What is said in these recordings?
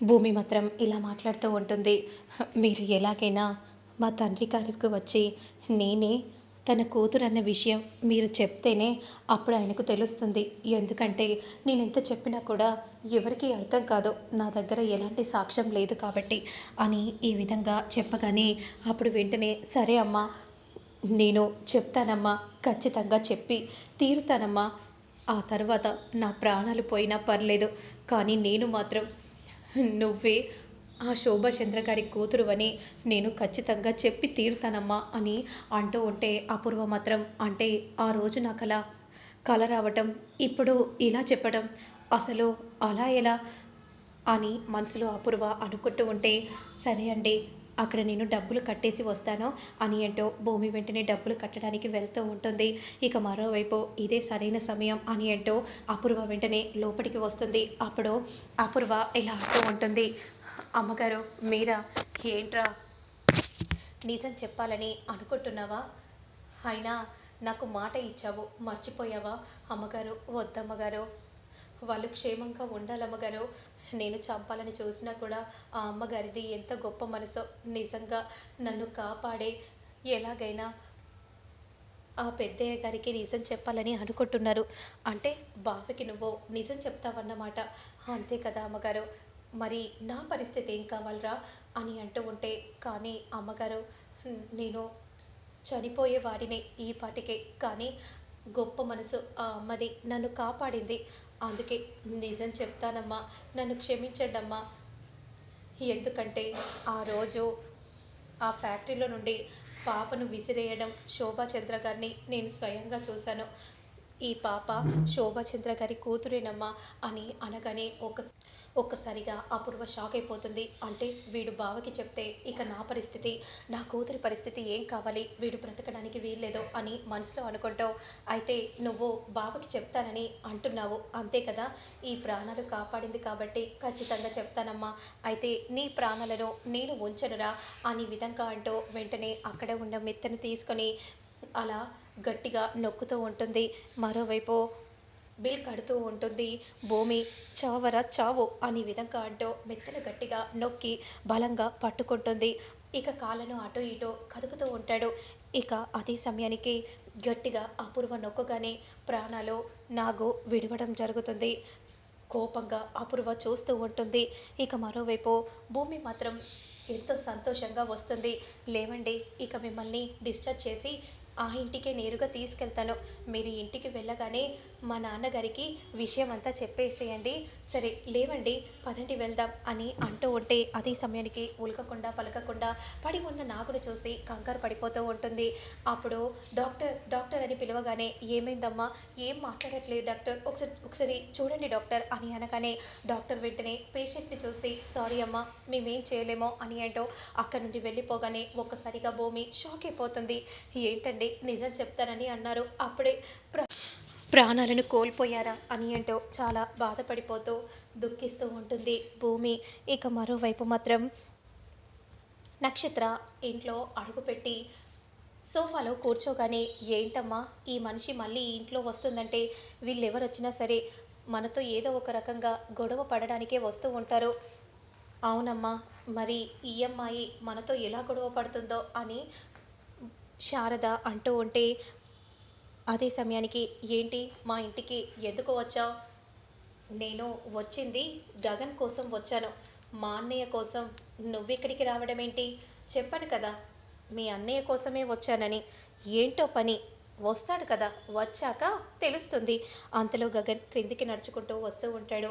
భూమి మాత్రం ఇలా మాట్లాడుతూ ఉంటుంది. మీరు ఎలాగైనా మా తండ్రి గారికి వచ్చి నేనే తన కూతురు అన్న విషయం మీరు చెప్తేనే అప్పుడు ఆయనకు తెలుస్తుంది. ఎందుకంటే నేను ఎంత చెప్పినా కూడా ఎవరికి అర్థం కాదు నా దగ్గర ఎలాంటి సాక్ష్యం లేదు కాబట్టి అని ఈ విధంగా చెప్పగానే అప్పుడు వెంటనే సరే అమ్మా నేను చెప్తానమ్మా ఖచ్చితంగా చెప్పి తీరుతానమ్మా. ఆ తర్వాత నా ప్రాణాలు పోయినా పర్లేదు కానీ నేను మాత్రం నువ్వే ఆ శోభాచంద్ర గారి కూతురు అని నేను ఖచ్చితంగా చెప్పి తీరుతానమ్మా అని అంటూ ఉంటే అపూర్వ మాత్రం అంటే ఆ రోజు నా కళ కళ రావటం ఇప్పుడు ఇలా చెప్పడం అసలు అలా ఎలా అని మనసులో అపూర్వ అనుకుంటూ ఉంటే సరే అండి అక్కడ నేను డబ్బులు కట్టేసి వస్తాను అని అంటూ భూమి వెంటనే డబ్బులు కట్టడానికి వెళ్తూ ఉంటుంది. ఇక మరోవైపు ఇదే సరైన సమయం అని అంటూ అపూర్వ వెంటనే లోపలికి వస్తుంది. అప్పుడు అపూర్వ ఇలా అంటూ ఉంటుంది. అమ్మగారు మీరా? ఏంట్రా? నిజం చెప్పాలని అనుకుంటున్నావా? అయినా నాకు మాట ఇచ్చావు. మర్చిపోయావా? అమ్మగారు వద్దమ్మగారు వాళ్ళు క్షేమంగా ఉండాలమ్మగారు నేను చంపాలని చూసినా కూడా ఆ అమ్మగారిది ఎంత గొప్ప మనసో. నిజంగా నన్ను కాపాడే ఎలాగైనా ఆ పెద్దయ్య గారికి నిజం చెప్పాలని అనుకుంటున్నారు. అంటే బావకి నువ్వు నిజం చెప్తావన్నమాట. అంతే కదా అమ్మగారు. మరి నా పరిస్థితి ఏం కావాలరా అని అంటూ ఉంటే కానీ అమ్మగారు నేను చనిపోయే వాడిని ఈ పాటికే. కానీ గొప్ప మనసు ఆ అమ్మది నన్ను కాపాడింది. అందుకే నిజం చెప్తానమ్మా నన్ను క్షమించండమ్మా. ఎందుకంటే ఆ రోజు ఆ ఫ్యాక్టరీలో నుండి పాపను విసిరేయడం శోభాచంద్ర గారిని నేను స్వయంగా చూశాను. ఈ పాప శోభచంద్ర గారి కూతురేనమ్మా అని అనగానే ఒక ఒక్కసారిగా అపూర్వ షాక్ అయిపోతుంది. అంటే వీడు బావకి చెప్తే ఇక నా పరిస్థితి నా కూతురి పరిస్థితి ఏం కావాలి? వీడు బ్రతకడానికి వీల్లేదు అని మనసులో అనుకుంటావు అయితే నువ్వు బావకి చెప్తానని అంటున్నావు. అంతే కదా? ఈ ప్రాణాలు కాపాడింది కాబట్టి ఖచ్చితంగా చెప్తానమ్మా. అయితే నీ ప్రాణాలను నేను ఉంచనురా అని విధంగా అంటూ వెంటనే అక్కడే ఉన్న మెత్తను తీసుకొని అలా గట్టిగా నొక్కుతూ ఉంటుంది. మరోవైపు బిల్ కడుతూ ఉంటుంది. భూమి చావరా చావు అనే విధంగా అంటూ మెత్తన గట్టిగా నొక్కి బలంగా పట్టుకుంటుంది. ఇక కాళ్ళను అటు ఇటు కదుపుతూ ఉంటాడు. ఇక అదే సమయానికి గట్టిగా అపూర్వ నొక్కగానే ప్రాణాలు నాగు విడవడం జరుగుతుంది. కోపంగా అపూర్వ చూస్తూ ఉంటుంది. ఇక మరోవైపు భూమి మాత్రం ఎంతో సంతోషంగా వస్తుంది. లేవండి ఇక మిమ్మల్ని డిశ్చార్జ్ చేసి ఆ ఇంటికే నేరుగా తీసుకెళ్తాను. మీరు ఇంటికి వెళ్ళగానే మా నాన్నగారికి విషయం అంతా చెప్పేసేయండి. సరే లేవండి పదండి వెళ్దాం అని అంటూ ఉంటే అదే సమయానికి ఉలకకుండా పలకకుండా పడి ఉన్న నాగును చూసి కంగారు పడిపోతూ ఉంటుంది. అప్పుడు డాక్టర్ డాక్టర్ అని పిలవగానే ఏమైందమ్మా? ఏం మాట్లాడట్లేదు డాక్టర్? ఒకసారి ఒకసారి చూడండి డాక్టర్ అని అనగానే డాక్టర్ వెంటనే పేషెంట్ని చూసి సారీ అమ్మా మేమేం చేయలేమో అని అంటూ అక్కడి నుండి వెళ్ళిపోగానే ఒక్కసారిగా భూమి షాక్ అయిపోతుంది. ఏంటండి? నిజం చెప్తానని అన్నారు. అప్పుడే ప్రాణాలను కోల్పోయారా అని అంటూ చాలా బాధపడిపోతూ దుఃఖిస్తూ ఉంటుంది భూమి. ఇక మరోవైపు మాత్రం నక్షత్ర ఇంట్లో అడుగుపెట్టి సోఫాలో కూర్చోగానే ఏంటమ్మా ఈ మనిషి మళ్ళీ ఇంట్లో వస్తుందంటే వీళ్ళెవరు వచ్చినా సరే మనతో ఏదో ఒక రకంగా గొడవ పడడానికే వస్తూ ఉంటారు. అవునమ్మా మరి ఈ అమ్మాయి మనతో ఎలా గొడవ పడుతుందో అని శారద అంటూ ఉంటే అదే సమయానికి ఏంటి మా ఇంటికి ఎందుకు వచ్చావు? నేను వచ్చింది గగన్ కోసం వచ్చాను. మా అన్నయ్య కోసం. నువ్వెక్కడికి రావడం ఏంటి చెప్పాను కదా. మీ అన్నయ్య కోసమే వచ్చానని. ఏంటో పని? వస్తాడు కదా. వచ్చాక తెలుస్తుంది. అంతలో గగన్ క్రిందికి నడుచుకుంటూ వస్తూ ఉంటాడు.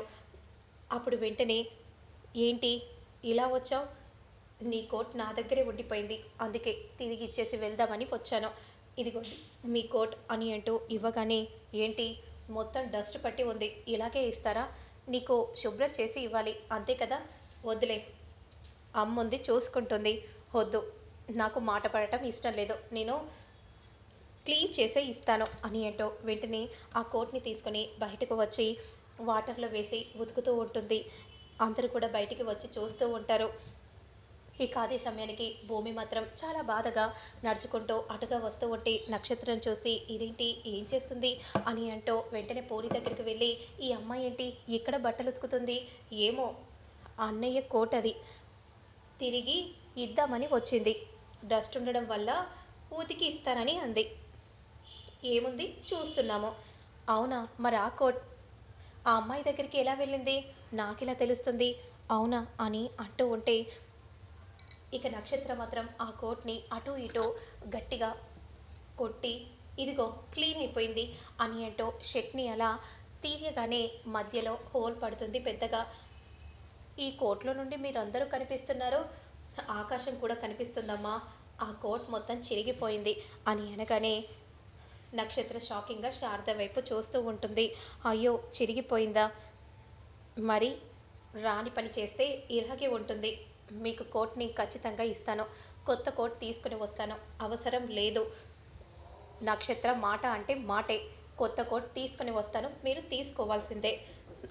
అప్పుడు వెంటనే ఏంటి? ఇలా వచ్చావు? నీ కోట్ నా దగ్గరే ఉండిపోయింది. అందుకే తిరిగి ఇచ్చేసి వెళ్దామని వచ్చాను. ఇదిగోండి మీ కోట్ అని అంటూ ఇవ్వగానే ఏంటి మొత్తం డస్ట్ పట్టి ఉంది ఇలాగే ఇస్తారా? నీకు శుభ్రం చేసి ఇవ్వాలి అంతే కదా? వద్దులే. అమ్ముంది చూసుకుంటుంది. వద్దు నాకు మాట పడటం ఇష్టం లేదు నేను క్లీన్ చేసే ఇస్తాను అని అంటూ వెంటనే ఆ కోట్ని తీసుకొని బయటకు వచ్చి వాటర్లో వేసి ఉతుకుతూ ఉంటుంది. అందరూ కూడా బయటికి వచ్చి చూస్తూ ఉంటారు. ఇక అదే సమయానికి భూమి మాత్రం చాలా బాధగా నడుచుకుంటూ అటుగా వస్తూ ఉంటే నక్షత్రం చూసి ఇదేంటి ఏం చేస్తుంది అని అంటూ వెంటనే పూరి దగ్గరికి వెళ్ళి ఈ అమ్మాయి ఏంటి ఇక్కడ బట్టలు ఉతుకుతుంది ఏమో అన్నయ్య కోట్ అది. తిరిగి ఇద్దామని వచ్చింది. డస్ట్ ఉండడం వల్ల ఊతికి ఇస్తానని అంది. ఏముంది చూస్తున్నాము. అవునా మరి ఆ కోట్ ఆ అమ్మాయి దగ్గరికి ఎలా వెళ్ళింది? నాకెలా తెలుస్తుంది. అవునా అని అంటూ ఉంటే ఇక నక్షత్ర మాత్రం ఆ కోట్ని అటు ఇటు గట్టిగా కొట్టి ఇదిగో క్లీన్ అయిపోయింది అని అంటూ షర్ట్ని అలా తీయగానే మధ్యలో హోల్ పడుతుంది పెద్దగా. ఈ కోట్లో నుండి మీరందరూ కనిపిస్తున్నారు? ఆకాశం కూడా కనిపిస్తుందమ్మా. ఆ కోట్ మొత్తం చిరిగిపోయింది అని అనగానే నక్షత్ర షాకింగ్గా శారద వైపు చూస్తూ ఉంటుంది. అయ్యో చిరిగిపోయిందా? మరి రాని పని చేస్తే ఇలాగే ఉంటుంది. మీకు కోట్ని ఖచ్చితంగా ఇస్తాను. కొత్త కోట్ తీసుకుని వస్తాను. అవసరం లేదు. నక్షత్ర మాట అంటే మాటే. కొత్త కోట్ తీసుకుని వస్తాను. మీరు తీసుకోవాల్సిందే.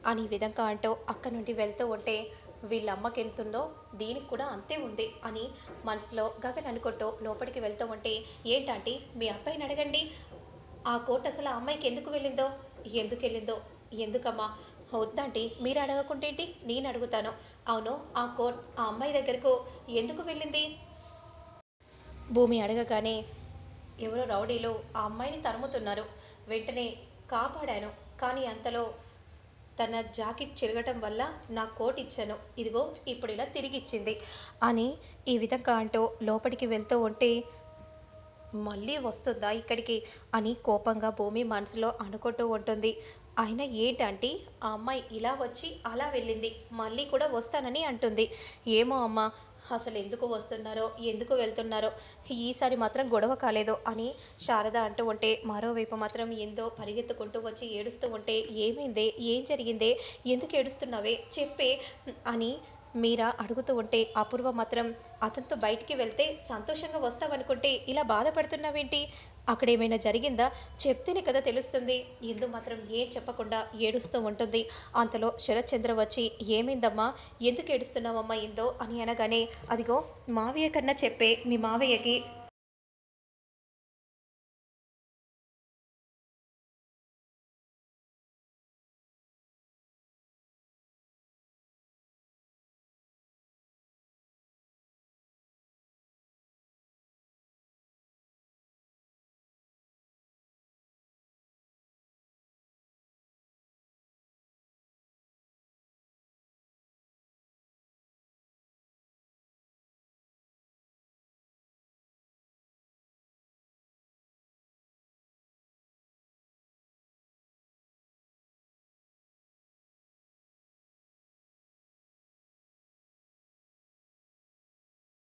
అని విధంగా అంటూ అక్కడ నుండి వెళ్తూ ఉంటే వీళ్ళ అమ్మకి ఎంతుందో దీనికి కూడా అంతే ఉంది అని మనసులో గగన్ అనుకుంటూ లోపలికి వెళ్తూ ఉంటే ఏంటంటే? మీ అబ్బాయిని అడగండి. ఆ కోట్ అసలు ఆ అమ్మాయికి ఎందుకు వెళ్ళిందో? ఎందుకు వెళ్ళిందో? ఎందుకమ్మా? వద్దండి మీరు అడగకుంటేంటి నేను అడుగుతాను. అవును ఆ కోట్ ఆ అమ్మాయి దగ్గరకు ఎందుకు వెళ్ళింది? భూమి అడగగానే ఎవరో రౌడీలు ఆ అమ్మాయిని తరుముతున్నారు. వెంటనే కాపాడాను కానీ అంతలో తన జాకెట్ చిరగటం వల్ల నా కోట్ ఇచ్చాను. ఇదిగో ఇప్పుడు ఇలా తిరిగిచ్చింది అని ఈ విధంగా అంటూ లోపలికి వెళ్తూ ఉంటే మళ్ళీ వస్తుందా ఇక్కడికి అని కోపంగా భూమి మనసులో అనుకుంటూ ఉంటుంది. అయినా ఏంటంటే? ఆ అమ్మాయి ఇలా వచ్చి అలా వెళ్ళింది మళ్ళీ కూడా వస్తానని అంటుంది. ఏమో అమ్మ అసలు ఎందుకు వస్తున్నారో ఎందుకు వెళ్తున్నారో ఈసారి మాత్రం గొడవ కాలేదు అని శారద అంటూ ఉంటే మరోవైపు మాత్రం ఎందో పరిగెత్తుకుంటూ వచ్చి ఏడుస్తూ ఉంటే ఏమైందే ఏం జరిగిందే ఎందుకు ఏడుస్తున్నావే చెప్పే అని మీరా అడుగుతూ ఉంటే అపూర్వ మాత్రం అతనితో బయటికి వెళ్తే సంతోషంగా వస్తావనుకుంటే ఇలా బాధపడుతున్నావేంటి? అక్కడ ఏమైనా జరిగిందా? చెప్తేనే కదా తెలుస్తుంది. ఎందు మాత్రం ఏం చెప్పకుండా ఏడుస్తూ ఉంటుంది. అంతలో శరత్చంద్ర వచ్చి ఏమైందమ్మా? ఎందుకు ఏడుస్తున్నావమ్మా ఇందో? అని అనగానే అదిగో మావయ్య కన్నా చెప్పే మీ మావయ్యకి